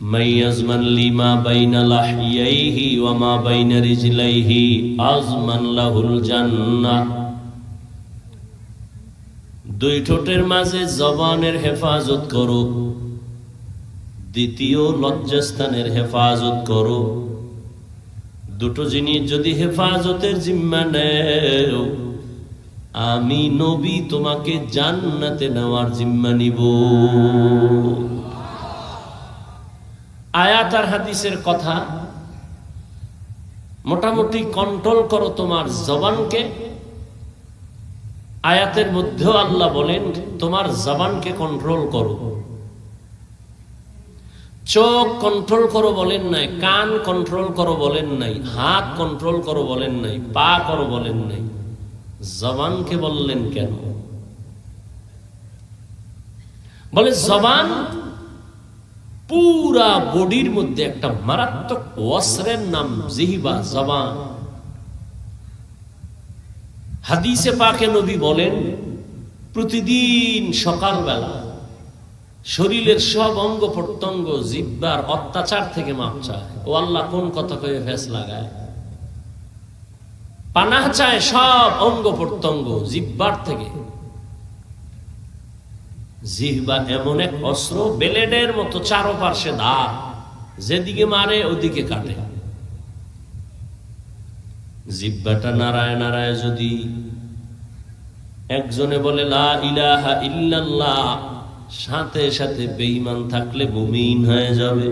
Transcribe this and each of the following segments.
من يزمن لي ما بين لحييه وما بين رجليه أزمن له الجنة দুই ঠোঁটের মাঝে জবানের হেফাজত করো দ্বিতীয় লজ্জাস্থানের হেফাজত করো দুটো জিনিস যদি হেফাজতের জিম্মা নেও আমি নবী তোমাকে জান্নাতে নেওয়ার জিম্মা নিব আয়াত আর হাদিসের কথা মোটামুটি কন্ট্রোল করো তোমার জবানকে। আয়াতের মধ্যেও আল্লাহ বলেন, তোমার জবানকে কন্ট্রোল করো। চোখ কন্ট্রোল করো বলেন নাই, কান কন্ট্রোল করো বলেন নাই, হাত কন্ট্রোল করো বলেন নাই, পা করো বলেন নাই, জবানকে বললেন কেন? বলে, জবান পুরা বডির মধ্যে একটা মারাত্মক ওয়াসরের নাম জিহিবা জবান। হাদিসে পাকে নবী বলেন, প্রতিদিন সকালবেলা শরীরের সব অঙ্গ প্রত্যঙ্গ জিব্বার অত্যাচার থেকে মাপ চায়। ও আল্লাহ কোন কথা কয়ে ফেস লাগায়? পানাহ চায় সব অঙ্গ প্রত্যঙ্গ জিব্বার থেকে। জিহ্বা এমন এক অস্ত্র, বেলেডের মতো চারো পার্শ্বে দাঁত যেদিকে মারে ওদিকে কাটে। জিব্বাটা নারায় নারায় যদি একজনে বলে ইল্লাল্লাহ সাথে সাথে বেঈমান থাকলে মুমিন হয়ে যাবে।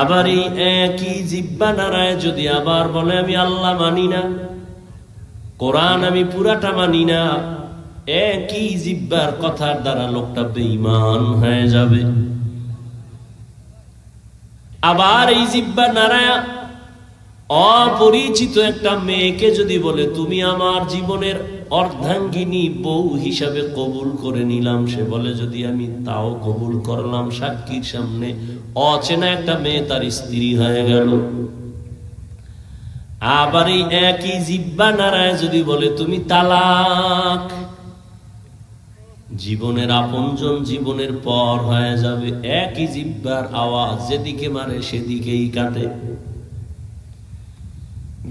আবার এই একই জিব্বা নারায় যদি আবার বলে, আমি আল্লাহ মানি না, কোরআন আমি পুরাটা মানি না একই জিব্বার কথার দ্বারা লোকটা বেঈমান হয়ে যাবে। আবার এই জিব্বা নারায়া অপরিচিত একটা মেয়েকে যদি বলে, তুমি আমার জীবনের অর্ধাঙ্গিনী বউ হিসাবে কবুল করে নিলাম। সে বলে, যদি আমি তাও কবুল করলাম, সাক্ষীর সামনে অচেনা একটা মেয়ে তার স্ত্রী হয়ে গেল। আবার এই একই জিব্বা নারায় যদি বলে, তুমি তালাক জীবনের আপনজন জীবনের পর হয়ে যাবে একই জিব্বার আওয়াজ, যেদিকে মারে সেদিকেই কাটে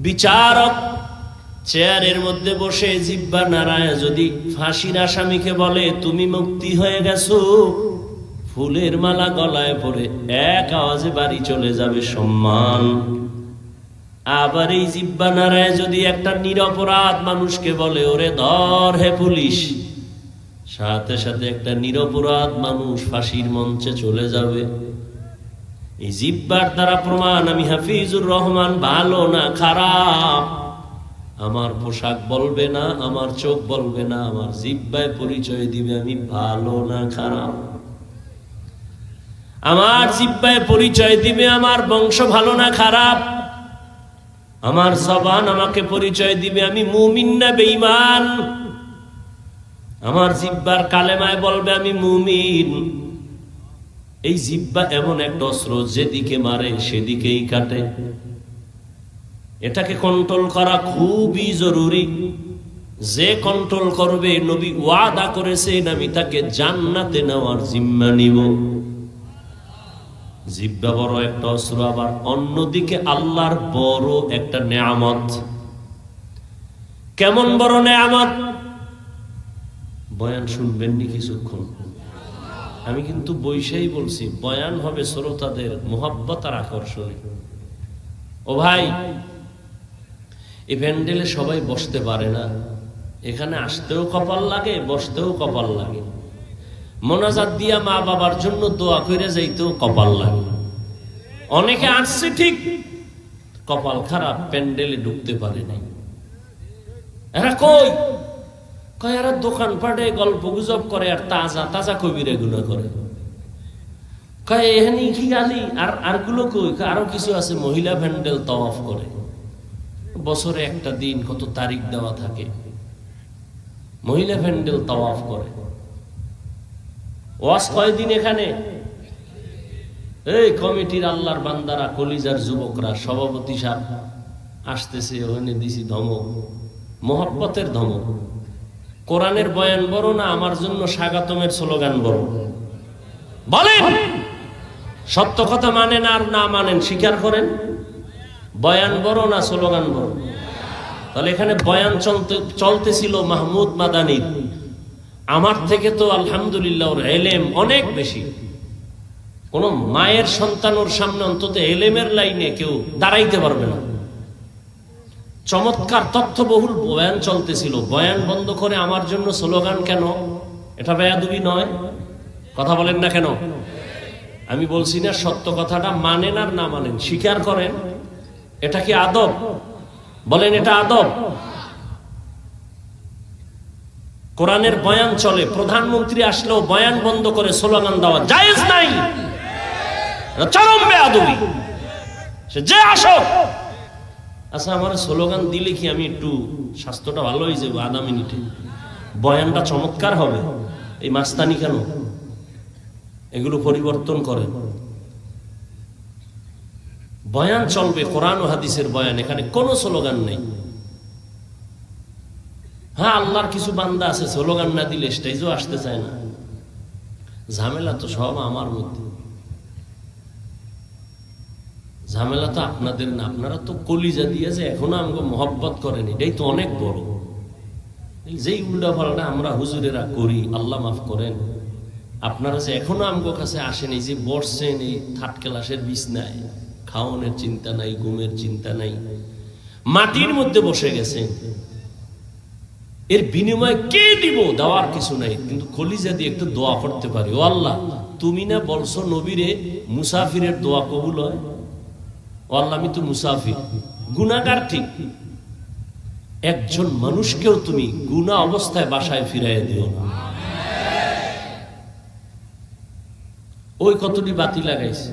বিচারক চেয়ারের মধ্যে বসে জিব্বা নারায় যদি ফাঁসির আসামিকে বলে, তুমি মুক্তি হয়ে গেছো। ফুলের মালা গলায় পরে এক আওয়াজে বাড়ি চলে যাবে সম্মান। আবার এই জিব্বা নারায় যদি একটা নিরপরাধ মানুষকে বলে, ওরে ধর হে পুলিশ। সাথে সাথে একটা নিরপরাধ মানুষ ফাঁসির মঞ্চে চলে যাবে। এই জিব্বার দ্বারা প্রমাণ আমি হাফিজুর রহমান ভালো না খারাপ। আমার পোশাক বলবে না, আমার চোখ বলবে না, আমার জিব্বায় পরিচয় দিবে আমি ভালো না খারাপ। আমার জিব্বায় পরিচয় দিবে আমার বংশ ভালো না খারাপ। আমার জবান আমাকে পরিচয় দিবে আমি মুমিন না বেঈমান। আমার জিব্বার কালেমায় বলবে আমি মুমিন। এই জিব্বা এমন একটা অস্ত্র, যেদিকে মারে সেদিকেই কাটে। এটাকে কন্ট্রোল করা খুবই জরুরি। যে কন্ট্রোল করবে, নবী ওয়াদা করেছেন আমি তাকে জান্নাতে নেওয়ার জিম্মা নিব। জিব্বা বড় একটা অস্ত্র, আবার অন্যদিকে আল্লাহর বড় একটা নেয়ামত। কেমন বড় নেয়ামত? বয়ান শুনবেন নি কিছুক্ষণ। আমি কিন্তু বৈশাই বলছি, বয়ান হবে শ্রোতাদের মোহাব্বত আর আকর্ষণে। ও ভাই, এই প্যান্ডেলে সবাই বসতে পারে না। এখানে আসতেও কপাল লাগে, বসতেও কপাল লাগে। মোনাজাত দিয়া মা বাবার জন্য দোয়া করে যাইতেও কপাল লাগে। অনেকে আসছে ঠিক, কপাল খারাপ, প্যান্ডেলে ঢুকতে পারে নাই। এরা কই? কয় এরা দোকান পাটে গল্প গুজব করে আর তাজা তাজা কবিরে গুলো করে। কয় এখানে কি গালি? আর আরগুলো কই আরও কিছু আছে, মহিলা ভ্যান্ডেল তওয়াফ করে। বছরে একটা দিন কত তারিখ দেওয়া থাকে। মহিলা ভ্যান্ডেল তওয়াফ করে। ওয়াস কয়দিন এখানে? এই কমিটির আল্লাহর বান্দারা, কলিজার যুবকরা, সভাপতি সাহেব, আসতেছে, ওখানে দিছি ধমক। মোহব্বতের ধমক। কোরআনের বয়ান বড় না আমার জন্য স্বাগতমের স্লোগান বড়? বলেন! সত্য কথা মানেন আর না মানেন স্বীকার করেন? বয়ান বড় না স্লোগান বড়? তাহলে এখানে বয়ান চলতে, চলতেছিল মাহমুদ মাদানির। আমার থেকে তো আলহামদুলিল্লাহ ওর এলেম অনেক বেশি। কোন মায়ের সন্তান ওর সামনে অন্তত এলেমের লাইনে কেউ দাঁড়াইতে পারবে না। চমৎকার তথ্যবহুল বয়ান চলতেছিল। বয়ান বন্ধ করে আমার জন্য স্লোগান কেন? এটা বেয়াদুবি নয়। কথা বলেন না কেন? আমি বলছি না, সত্য কথাটা মানেন আর না মানেন, স্বীকার করেন। এটা কি আদব? বলেন এটা আদব। কোরআনের বয়ান চলে, প্রধানমন্ত্রী আসলেও বয়ান বন্ধ করে স্লোগান দেওয়া জায়েজ নাই। চরম বেয়াদবি। সে যে আসো আচ্ছা আমার স্লোগান দিলে কি আমি একটু স্বাস্থ্যটা ভালো হয়ে যাব? আধা মিনিটে। বয়ানটা চমৎকার হবে। এই মাস্তানি কেন? এগুলো পরিবর্তন করে বয়ান চলবে, কোরআন হাদিসের বয়ান। এখানে কোনো স্লোগান নেই। হ্যাঁ আল্লাহর কিছু বান্দা আছে, স্লোগান না দিলে স্টেজও আসতে চায় না। ঝামেলা তো সব আমার মধ্যে। ঝামেলা তো আপনাদের না, আপনারা তো কলিজা দিয়েছে এখনও আমাকে মহব্বত করেন, এটাই তো অনেক বড়। যেই উল্টা পাল্টা আমরা হুজুরেরা করি, আল্লাহ মাফ করেন, আপনারা যে এখনও আমগো কাছে আসেন যে বসছেন, এই থার্ড ক্লাসের বিছনায় খাওয়ানোর চিন্তা নাই, ঘুমের চিন্তা নাই, মাটির মধ্যে বসে গেছেন। এর বিনিময়ে কে দিব, দেওয়ার কিছু নাই, কিন্তু কলিজা দিয়ে একটু দোয়া করতে পারি। ও আল্লাহ, তুমি না বলছো নবীরে মুসাফিরের দোয়া কবুল হয়? আল্লাহ আমি তো মুসাফির। গুনাগার ঠিক। একজন মানুষকেও তুমি গুনা অবস্থায় বাসায় ফিরাই দিও না। ওই কতটি বাতি লাগাইছে?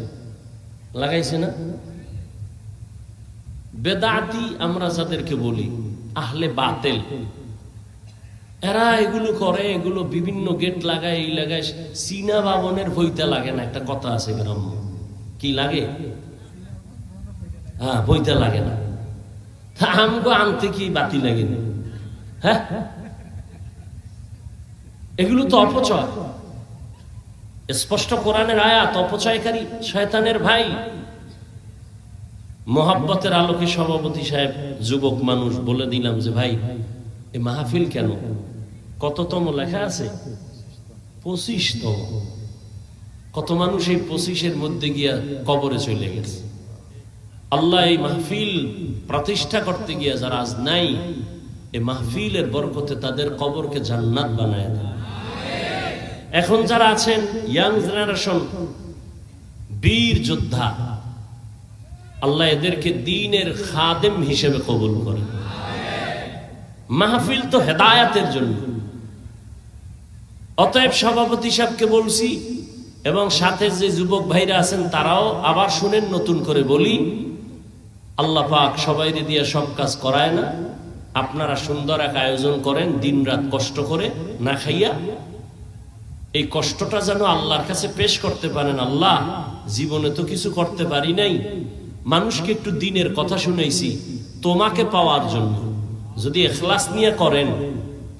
লাগাইছে না? বেদাতি আমরা যাদেরকে বলি, আহলে বাতেল। এরা এগুলো করে, এগুলো বিভিন্ন গেট লাগায়, এই লাগায়। চীনা বাবনের বইতে লাগে না, একটা কথা আছে গ্রাম কি লাগে? হ্যাঁ বইতে লাগে না। তা আমগো আনতে কি বাতি লাগে না? হ্যাঁ? এগুলো তো অপচয়। স্পষ্ট কোরআনের আয়াত, অপচয়কারী শয়তানের ভাই। মোহাব্বতের আলোকে সভাপতি সাহেব, যুবক মানুষ, বলে দিলাম যে, ভাই, এ মাহফিল কেন? কততম লেখা আছে? পঁচিশতম। কত মানুষ এই পঁচিশের মধ্যে গিয়া কবরে চলে গেছে। আল্লাহ এই মাহফিল প্রতিষ্ঠা করতে গিয়ে যারা আজ নাই, এই মাহফিলের বরকতে তাদের কবরকে জান্নাত বানায় দেয় এখন যারা আছেন ইয়াং জেনারেশন বীর যোদ্ধা, আল্লাহ এদেরকে দিনের খাদেম হিসেবে কবুল করে মাহফিল তো হেদায়াতের জন্য। অতএব সভাপতি সাহেবকে বলছি, এবং সাথে যে যুবক ভাইরা আছেন, তারাও আবার শুনেন, নতুন করে বলি আল্লাহ পাক সবাই দিয়ে সব কাজ করায় না। আপনারা সুন্দর এক আয়োজন করেন দিন রাত কষ্ট করে না খাইয়া। এই কষ্টটা যেন আল্লাহর কাছে পেশ করতে পারেন আল্লাহ, জীবনে তো কিছু করতে পারি নাই। মানুষকে একটু দিনের কথা শুনেছি, তোমাকে পাওয়ার জন্য। যদি এখলাস নিয়ে করেন,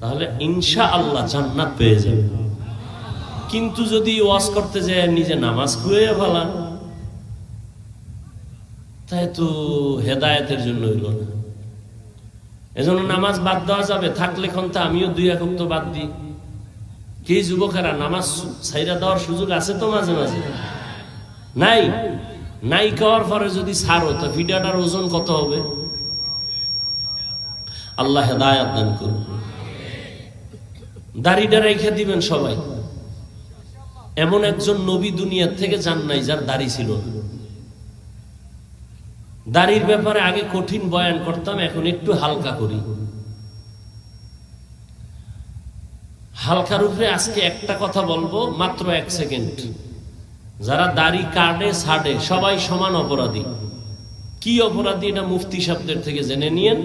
তাহলে ইনশা আল্লাহ জান্নাত পেয়ে যাবে কিন্তু যদি ওয়াজ করতে যায়, নিজে নামাজ খুয়ে ফেলান তাই তো হেদায়েতের জন্য হইল না। এজন্য নামাজ বাদ দেওয়া যাবে, থাকলে ক্ষমতা আমিও দুই একক তো বাদ দিই। কে যুবকেরা নামাজ ছাইরা দেওয়ার সুযোগ আছে তো মাঝে মাঝে? নাই। নাই খাওয়ার পরে যদি ছাড়ো, তা ভিডিওটার ওজন কত হবে? আল্লাহ হেদায়াত দান করুন। দাড়িটা রেখে দিবেন সবাই। এমন একজন নবী দুনিয়ার থেকে যান নাই যার দাড়ি ছিল দাড়ির ব্যাপারে আগে কঠিন বয়ান করতাম, এখন একটু হালকা করি। হালকার উপরে আজকে একটা কথা বলব, মাত্র এক সেকেন্ড। যারা দাড়ি কাটে, ছাড়ে, সবাই সমান অপরাধী। কি অপরাধী এটা মুফতি শব্দের থেকে জেনে নিয়েন।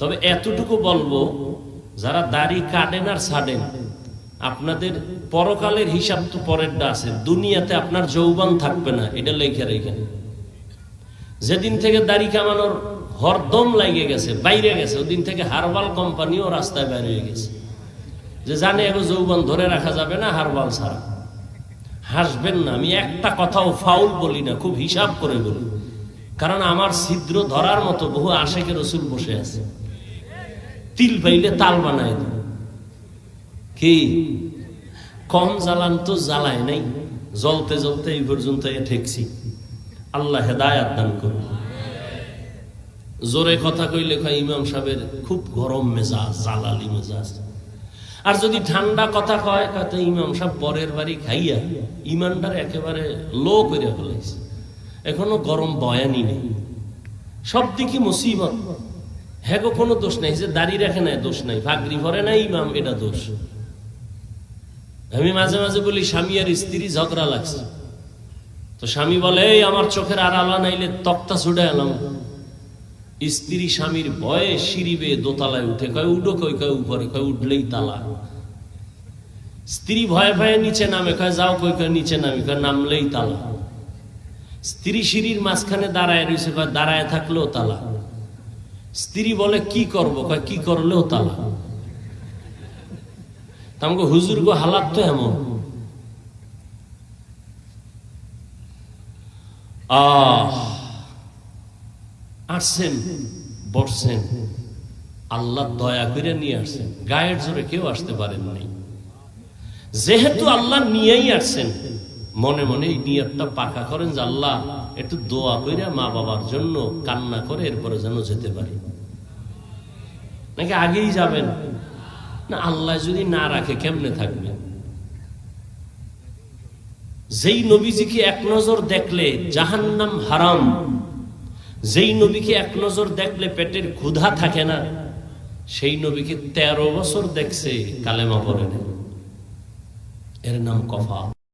তবে এতটুকু বলব, যারা দাড়ি কাটেন আর ছাড়েন, আপনাদের পরকালের হিসাব তো পরেরটা আছে। দুনিয়াতে আপনার যৌবন থাকবে না, এটা লেখে রেখেন যেদিন থেকে দাড়ি কামানোর হরদম লাগে গেছে, বাইরে গেছে, ওদিন থেকে হারবাল কোম্পানিও রাস্তায় বাইরে গেছে। যে জানে এগো যৌবন ধরে রাখা যাবে না হারবাল ছাড়া। হাসবেন না, আমি একটা কথাও ফাউল বলি না, খুব হিসাব করে বলি। কারণ আমার ছিদ্র ধরার মতো বহু আশেকে রসুল বসে আছে। তিল পাইলে তাল বানায় দেব। কি? কম জ্বালান তো জ্বালায় নাই। জ্বলতে জ্বলতে এই পর্যন্ত ঠেকছি। আল্লাহ হেদায়াত দান করুন। জোরে কথা কইলে কয়, ইমাম সাহেবের খুব গরম মেজাজ, জালালি মেজাজ। আর যদি ঠান্ডা কথা কয় তো ইমাম সাহেব পরের বাড়ি খাইয়া ইমানটার একেবারে লো করে ফেলাইছে। এখনও গরম বয়ানি নেই। সব দিকে মুসিবত। হ্যাগো কোনো দোষ নাই যে দাড়ি রাখে নাই, দোষ নাই। ফাগরি ভরে নাই, ইমাম, এটা দোষ। আমি মাঝে মাঝে বলি, স্বামী আর স্ত্রী ঝগড়া লাগছে। তো স্বামী বলে, এই আমার চোখের আড়ালা নাইলে তক্তা ছুটে এলাম। স্ত্রী স্বামীর ভয়ে সিঁড়ি বেয়ে দোতলায় উঠে কয়, উঠো কই, কয়, উপরে কয়, উঠলেই তালা। স্ত্রী ভয়ে ভয়ে নিচে নামে কয়, যাও কই, কয়, নিচে নামে। কয়, নামলেই তালা। স্ত্রী সিঁড়ির মাঝখানে দাঁড়ায় রয়েছে কয়, দাঁড়ায় থাকলেও তালা। স্ত্রী বলে, কি করব? কয়, কি করলেও তালা। তা আমাকে হুজুর গো, হালাত তো এমন। আহ। আসছেন বসছেন আল্লাহ দয়া করে নিয়ে আসছেন গায়ের জোরে কেউ আসতে পারেন নাই যেহেতু আল্লাহ নিয়েই আসছেন মনে মনে এই নিয়তটা পাকা করেন যে আল্লাহ একটু দোয়া করে মা বাবার জন্য কান্না করে এরপরে যেন যেতে পারি। নাকি আগেই যাবেন? না, আল্লাহ যদি না রাখে কেমনে থাকবে যেই নবীজিকে এক নজর দেখলে জাহান্নাম হারাম, যেই নবীকে এক নজর দেখলে পেটের ক্ষুধা থাকে না, সেই নবীকে তেরো বছর দেখছে, কালেমা পড়ে এর নাম কফা